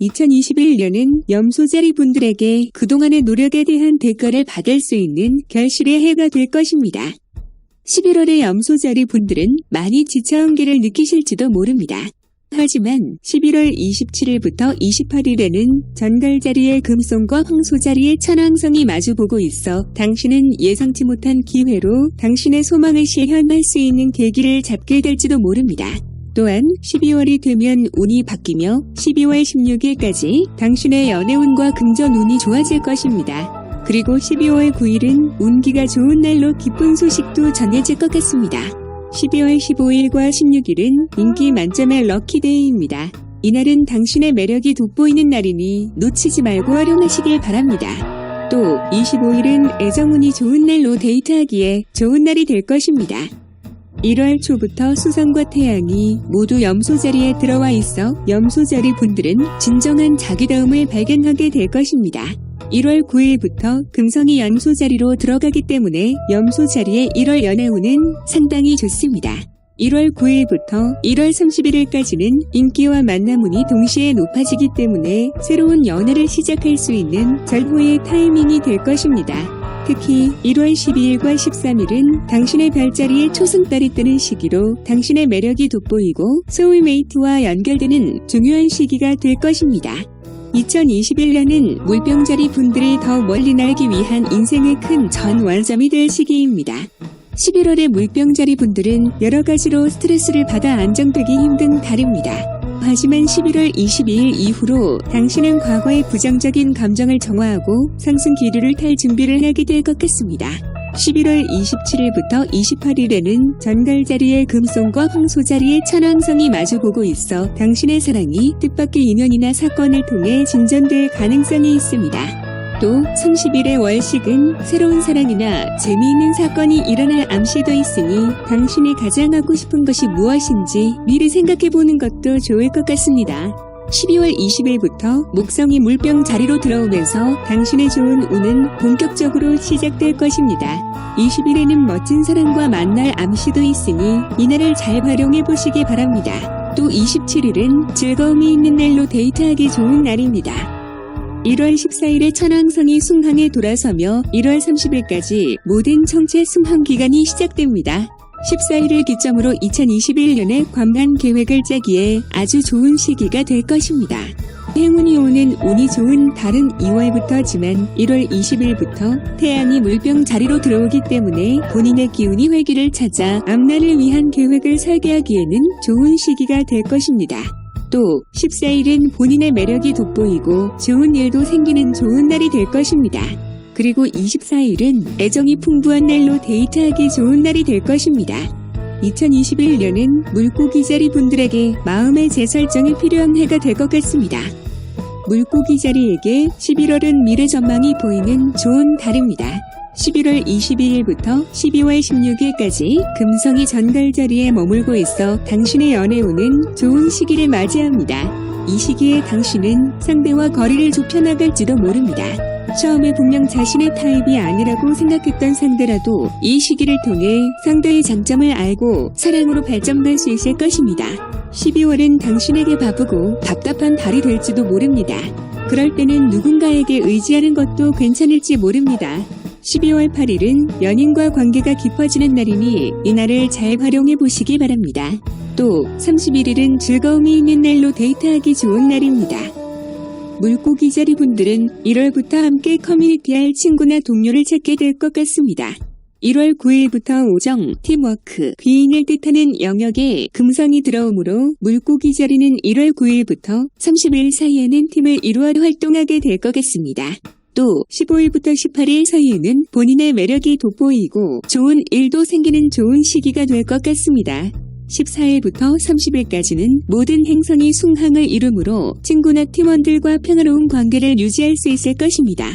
2021년은 염소자리 분들에게 그동안의 노력에 대한 대가를 받을 수 있는 결실의 해가 될 것입니다. 11월의 염소자리 분들은 많이 지쳐온 기를 느끼실지도 모릅니다. 하지만 11월 27일부터 28일에는 전갈자리의 금송과 황소자리의 천왕성이 마주보고 있어 당신은 예상치 못한 기회로 당신의 소망을 실현할 수 있는 계기를 잡게 될지도 모릅니다. 또한 12월이 되면 운이 바뀌며 12월 16일까지 당신의 연애운과 금전운이 좋아질 것입니다. 그리고 12월 9일은 운기가 좋은 날로 기쁜 소식도 전해질 것 같습니다. 12월 15일과 16일은 인기 만점의 럭키데이입니다. 이날은 당신의 매력이 돋보이는 날이니 놓치지 말고 활용하시길 바랍니다. 또 25일은 애정운이 좋은 날로 데이트하기에 좋은 날이 될 것입니다. 1월 초부터 수성과 태양이 모두 염소 자리에 들어와 있어 염소 자리 분들은 진정한 자기다움을 발견하게 될 것입니다. 1월 9일부터 금성이 염소 자리로 들어가기 때문에 염소 자리의 1월 연애운은 상당히 좋습니다. 1월 9일부터 1월 31일까지는 인기와 만남운이 동시에 높아지기 때문에 새로운 연애를 시작할 수 있는 절호의 타이밍이 될 것입니다. 특히 1월 12일과 13일은 당신의 별자리에 초승달이 뜨는 시기로 당신의 매력이 돋보이고 소울메이트와 연결되는 중요한 시기가 될 것입니다. 2021년은 물병자리 분들이 더 멀리 날기 위한 인생의 큰 전완점이 될 시기입니다. 11월의 물병자리 분들은 여러 가지로 스트레스를 받아 안정되기 힘든 달입니다. 하지만 11월 22일 이후로 당신은 과거의 부정적인 감정을 정화하고 상승 기류를 탈 준비를 하게 될 것 같습니다. 11월 27일부터 28일에는 전갈자리의 금송과 황소자리의 천왕성이 마주보고 있어 당신의 사랑이 뜻밖의 인연이나 사건을 통해 진전될 가능성이 있습니다. 또 30일의 월식은 새로운 사랑이나 재미있는 사건이 일어날 암시도 있으니 당신이 가장 하고 싶은 것이 무엇인지 미리 생각해 보는 것도 좋을 것 같습니다. 12월 20일부터 목성이 물병 자리로 들어오면서 당신의 좋은 운은 본격적으로 시작될 것입니다. 20일에는 멋진 사람과 만날 암시도 있으니 이날을 잘 활용해 보시기 바랍니다. 또 27일은 즐거움이 있는 날로 데이트하기 좋은 날입니다. 1월 14일에 천왕성이 숭항에 돌아서며 1월 30일까지 모든 청체 숭항 기간이 시작됩니다. 14일을 기점으로 2021년에 관반 계획을 짜기에 아주 좋은 시기가 될 것입니다. 행운이 오는 운이 좋은 달은 2월부터지만 1월 20일부터 태양이 물병 자리로 들어오기 때문에 본인의 기운이 활기를 찾아 앞날을 위한 계획을 설계하기에는 좋은 시기가 될 것입니다. 또 14일은 본인의 매력이 돋보이고 좋은 일도 생기는 좋은 날이 될 것입니다. 그리고 24일은 애정이 풍부한 날로 데이트하기 좋은 날이 될 것입니다. 2021년은 물고기 자리 분들에게 마음의 재설정이 필요한 해가 될 것 같습니다. 물고기 자리에게 11월은 미래 전망이 보이는 좋은 달입니다. 11월 22일부터 12월 16일까지 금성이 전갈 자리에 머물고 있어 당신의 연애운은 좋은 시기를 맞이합니다. 이 시기에 당신은 상대와 거리를 좁혀나갈지도 모릅니다. 처음에 분명 자신의 타입이 아니라고 생각했던 상대라도 이 시기를 통해 상대의 장점을 알고 사랑으로 발전될 수 있을 것입니다. 12월은 당신에게 바쁘고 답답한 달이 될지도 모릅니다. 그럴 때는 누군가에게 의지하는 것도 괜찮을지 모릅니다. 12월 8일은 연인과 관계가 깊어지는 날이니 이날을 잘 활용해 보시기 바랍니다. 또 31일은 즐거움이 있는 날로 데이트하기 좋은 날입니다. 물고기 자리 분들은 1월부터 함께 커뮤니티할 친구나 동료를 찾게 될 것 같습니다. 1월 9일부터 오정, 팀워크, 귀인을 뜻하는 영역에 금성이 들어오므로 물고기 자리는 1월 9일부터 30일 사이에는 팀을 이루어 활동하게 될 것 같습니다. 또 15일부터 18일 사이에는 본인의 매력이 돋보이고 좋은 일도 생기는 좋은 시기가 될 것 같습니다. 14일부터 30일까지는 모든 행성이 숭항을 이루므로 친구나 팀원들과 평화로운 관계를 유지할 수 있을 것입니다.